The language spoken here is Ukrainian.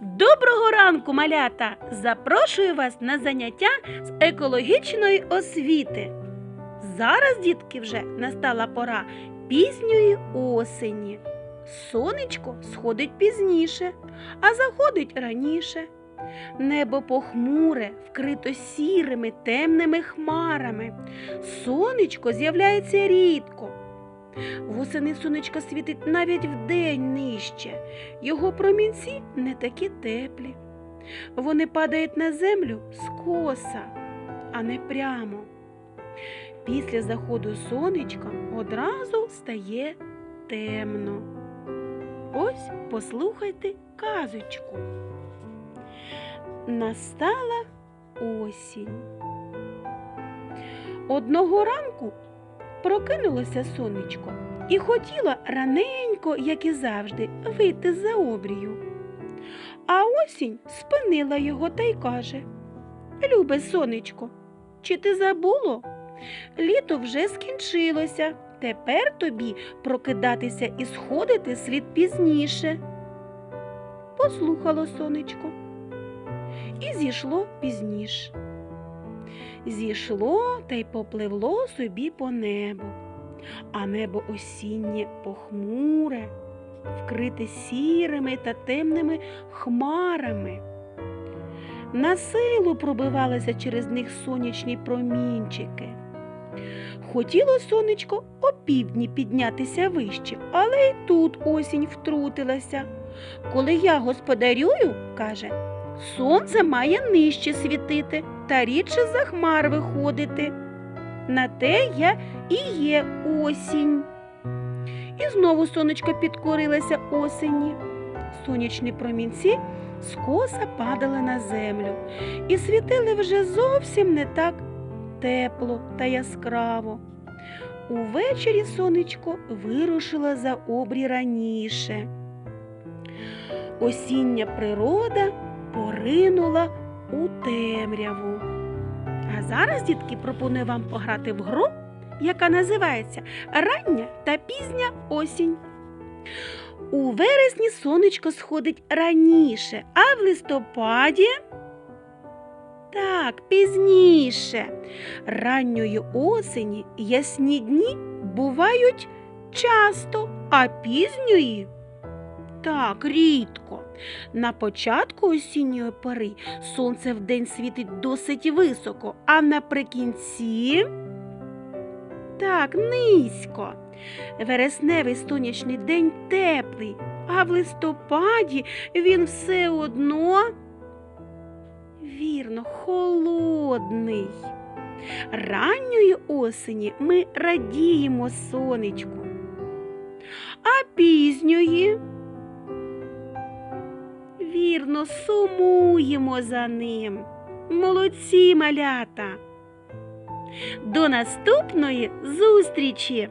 Доброго ранку, малята! Запрошую вас на заняття з екологічної освіти. Зараз, дітки, вже настала пора пізньої осені. Сонечко сходить пізніше, а заходить раніше. Небо похмуре, вкрито сірими темними хмарами. Сонечко з'являється рідко. Восени сонечко світить навіть вдень нижче. Його промінці не такі теплі. Вони падають на землю скоса, а не прямо. Після заходу сонечка одразу стає темно. Ось послухайте казочку. Настала осінь. Одного ранку прокинулося сонечко і хотіло раненько, як і завжди, вийти за обрію. А осінь спинила його та й каже Любе сонечко, чи ти забуло? Літо вже скінчилося. Тепер тобі прокидатися і сходити слід пізніше. Послухало сонечко і зійшло пізніше. Зійшло та й попливло собі по небу, а небо осіннє похмуре, вкрите сірими та темними хмарами. На силу пробивалися через них сонячні промінчики. Хотіло сонечко опівдні піднятися вище, але й тут осінь втрутилася. Коли я господарюю, каже, сонце має нижче світити та рідше за хмар виходити. На те я і є осінь. І знову сонечко підкорилося осені. Сонячні промінці скоса падали на землю і світили вже зовсім не так тепло та яскраво. Увечері сонечко вирушило за обрій раніше. Осіння природа поринула у темряву. А зараз, дітки, пропоную вам пограти в гру, яка називається Рання та пізня осінь. У вересні сонечко сходить раніше, а в листопаді так, пізніше. Ранньої осені ясні дні бувають часто, а пізньої так, рідко. На початку осінньої пори сонце вдень світить досить високо, а наприкінці так, низько. Вересневий сонячний день теплий, а в листопаді він все одно вірно, холодний. Ранньої осені ми радіємо сонечку, а пізньої вірно сумуємо за ним. Молодці малята. До наступної зустрічі!